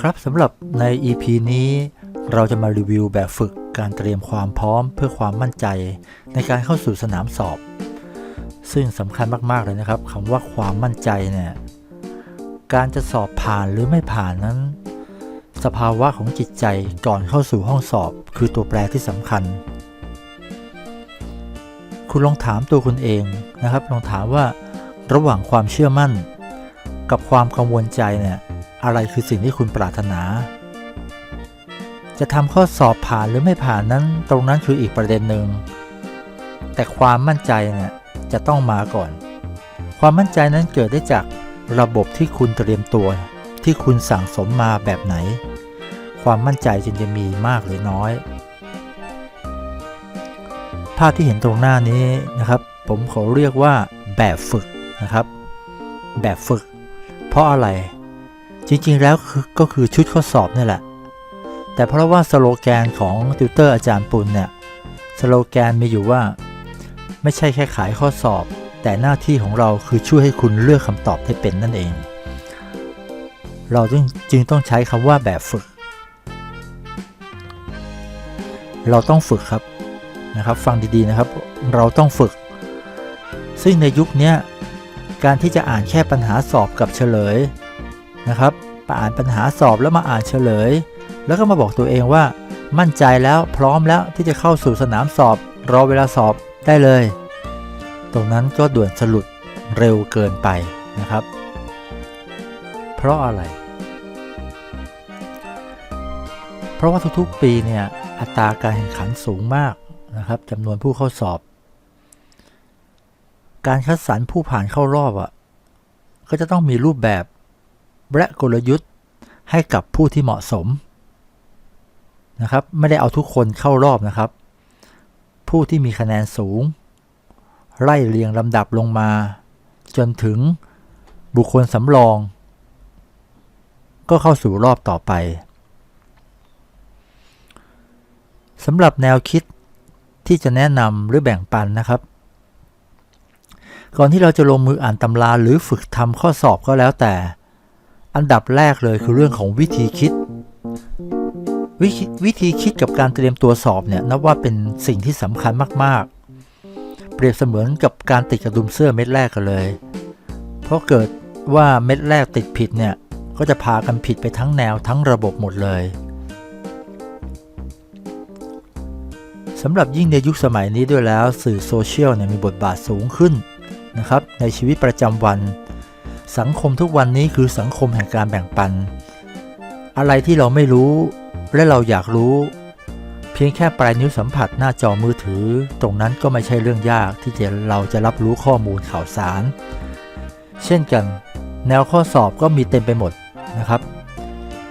ครับสำหรับใน EP นี้เราจะมารีวิวแบบฝึกการเตรียมความพร้อมเพื่อความมั่นใจในการเข้าสู่สนามสอบ ซึ่งสำคัญมากๆเลยนะครับคำว่าความมั่นใจเนี่ยการจะสอบผ่านหรือไม่ผ่านนั้น สภาวะของจิตใจก่อนเข้าสู่ห้องสอบ คือตัวแปรที่สำคัญ คุณลองถามตัวคุณเองนะครับ ลองถามว่าระหว่างความเชื่อมั่น กับความกังวลใจเนี่ยอะไรคือสิ่งที่คุณปรารถนา จะทำข้อสอบผ่านหรือไม่ผ่านนั้นตรงนั้นคืออีกประเด็นหนึ่งแต่ความมั่นใจเนี่ยจะต้องมาก่อน ความมั่นใจนั้นเกิดได้จากระบบที่คุณเตรียมตัว ที่คุณสั่งสมมาแบบไหน ความมั่นใจจึงจะมีมากหรือน้อย ภาพที่เห็นตรงหน้านี้นะครับ ผมขอเรียกว่าแบบฝึกนะครับ แบบฝึก เพราะอะไร จริงๆแล้วก็คือชุดข้อสอบนี่แหละ แต่เพราะว่าสโลแกนของติวเตอร์อาจารย์ปุณเนี่ยสโลแกนมีอยู่ว่า ไม่ใช่แค่ขายข้อสอบ แต่หน้าที่ของเราคือช่วยให้คุณเลือกคำตอบให้เป็นนั่นเอง เราจึงจึงต้องใช้คำว่าแบบฝึก เราต้องฝึกครับนะครับ ฟังดีๆนะครับ เราต้องฝึก ซึ่งในยุคนี้ การที่จะอ่านแค่ปัญหาสอบกับเฉลยนะครับมาอ่านปัญหาสอบแล้วมาอ่านเฉลย แล้วก็มาบอกตัวเองว่า มั่นใจแล้วพร้อมแล้วที่จะเข้าสู่สนามสอบ รอเวลาสอบได้เลย ตรงนั้นก็ด่วนสรุดเร็วเกินไปนะครับ เพราะอะไร เพราะว่าทุกๆปีเนี่ยอัตราการแข่งขันสูงมากนะครับจำนวนผู้เข้าสอบ การคัดสรรผู้ผ่านเข้ารอบอะ ก็จะต้องมีรูปแบบและกลยุทธ์ให้กับผู้ที่เหมาะสมนะครับ ไม่ได้เอาทุกคนเข้ารอบนะครับ ผู้ที่มีคะแนนสูง ไล่เรียงลำดับลงมา จนถึงบุคคลสำรอง ก็เข้าสู่รอบต่อไปสำหรับแนวคิดที่จะแนะนำหรือแบ่งปันนะครับ ก่อนที่เราจะลงมืออ่านตำราหรือฝึกทำข้อสอบก็แล้วแต่ อันดับแรกเลยคือเรื่องของวิธีคิด ววิธีคิดกับการเตรียมตัวสอบเนี่ยนับว่าเป็นสิ่งที่สำคัญมากๆ เปรียบเสมือนกับการติดกระดุมเสื้อเม็ดแรกกันเลย เพราะเกิดว่าเม็ดแรกติดผิดเนี่ยก็จะพากันผิดไปทั้งแนวทั้งระบบหมดเลยสำหรับยิ่งในยุคสมัยนี้ด้วยแล้วสื่อโซเชียลเนี่ยมีบทบาทสูงขึ้น นะครับในชีวิตประจำวัน สังคมทุกวันนี้คือสังคมแห่งการแบ่งปัน อะไรที่เราไม่รู้และเราอยากรู้ เพียงแค่ปลายนิ้วสัมผัสหน้าจอมือถือ ตรงนั้นก็ไม่ใช่เรื่องยากที่จะเราจะรับรู้ข้อมูลข่าวสาร เช่นกัน แนวข้อสอบก็มีเต็มไปหมดนะครับ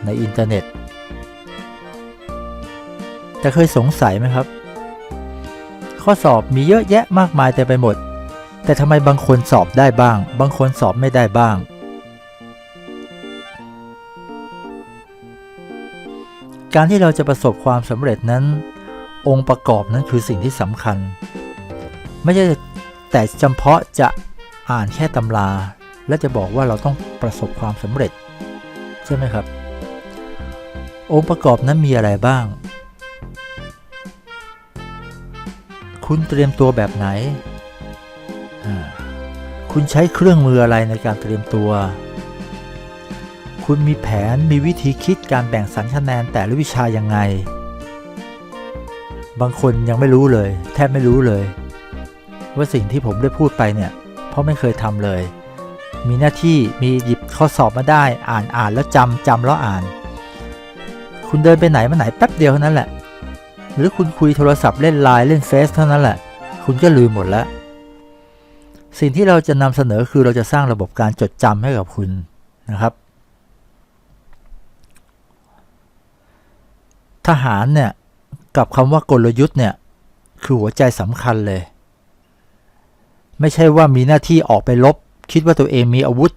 ในอินเทอร์เน็ตแต่เคยสงสัยไหมครับ ข้อสอบมีเยอะแยะมากมายเต็มไปหมด แต่ทำไมบางคนสอบได้บ้าง บางคนสอบไม่ได้บ้าง การที่เราจะประสบความสำเร็จนั้น องค์ประกอบนั้นคือสิ่งที่สำคัญ ไม่ใช่แต่เฉพาะจะอ่านแค่ตำรา และจะบอกว่าเราต้องประสบความสำเร็จ ใช่ไหมครับ องค์ประกอบนั้นมีอะไรบ้าง คุณเตรียมตัวแบบไหน คุณใช้เครื่องมืออะไรในการเตรียมตัว คุณมีแผนมีวิธีคิดการแบ่งสรรคะแนนแต่ละวิชายังไง บางคนยังไม่รู้เลย แทบไม่รู้เลย ว่าสิ่งที่ผมได้พูดไปเนี่ย เพราะไม่เคยทำเลย มีหน้าที่มีหยิบข้อสอบมาได้ อ่านอ่านแล้วจำจำแล้วอ่าน คุณเดินไปไหนมาไหนแป๊บเดียวเท่านั้นแหละ หรือคุณคุยโทรศัพท์เล่นไลน์เล่นเฟซเท่านั้นแหละ คุณก็ลืมหมดแล้ว สิ่งที่เราจะนำเสนอคือเราจะสร้างระบบการจดจำให้กับคุณนะครับ ทหารเนี่ยกับคำว่ากลยุทธ์เนี่ยคือหัวใจสำคัญเลย ไม่ใช่ว่ามีหน้าที่ออกไปลบ คิดว่าตัวเองมีอาวุธ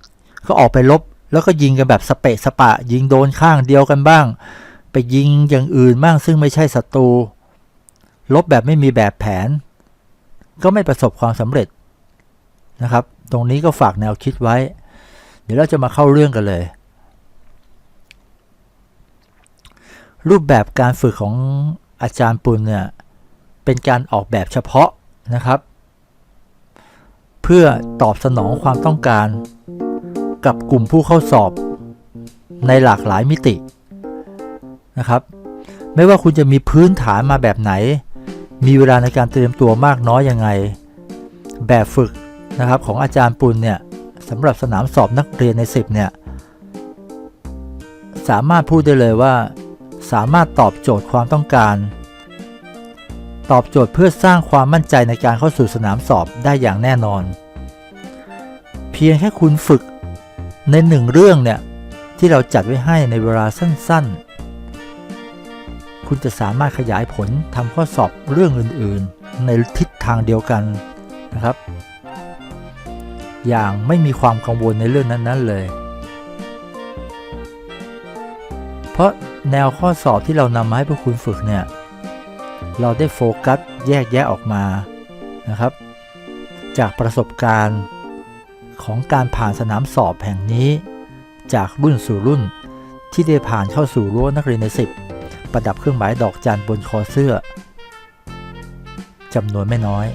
ก็ออกไปลบ แล้วก็ยิงกันแบบสเปะสปะ ยิงโดนข้างเดียวกันบ้าง ไปยิงอย่างอื่นบ้างซึ่งไม่ใช่ศัตรูลบแบบไม่มีแบบแผน ก็ไม่ประสบความสำเร็จ นะครับ ตรงนี้ก็ฝากแนวคิดไว้ เดี๋ยวเราจะมาเข้าเรื่องกันเลย รูปแบบการฝึกของอาจารย์ปุณเนี่ยเป็นการออกแบบเฉพาะนะครับ เพื่อตอบสนองความต้องการกับกลุ่มผู้เข้าสอบในหลากหลายมิตินะครับ ไม่ว่าคุณจะมีพื้นฐานมาแบบไหน มีเวลาในการเตรียมตัวมากน้อยยังไง แบบฝึก นะครับของอาจารย์ปุณเนี่ยสำหรับสนามสอบนักเรียนใน 10เนี่ยสามารถพูดได้เลยว่า สามารถตอบโจทย์ความต้องการ ตอบโจทย์เพื่อสร้างความมั่นใจในการเข้าสู่สนามสอบได้อย่างแน่นอน เพียงแค่คุณฝึกในหนึ่งเรื่องเนี่ยที่เราจัดไว้ให้ในเวลาสั้นๆ คุณจะสามารถขยายผลทำข้อสอบเรื่องอื่นๆ ในทิศทางเดียวกันนะครับ อย่างไม่มีความกังวลในเรื่องนั้นๆเลย เพราะแนวข้อสอบที่เรานำมาให้พวกคุณฝึกเนี่ย เราได้โฟกัสแยกแยะออกมานะครับ จากประสบการณ์ของการผ่านสนามสอบแห่งนี้ จากรุ่นสู่รุ่นที่ได้ผ่านเข้าสู่รั้วนักเรียนใน10ประดับเครื่องหมายดอกจันบนคอเสื้อจำนวนไม่น้อย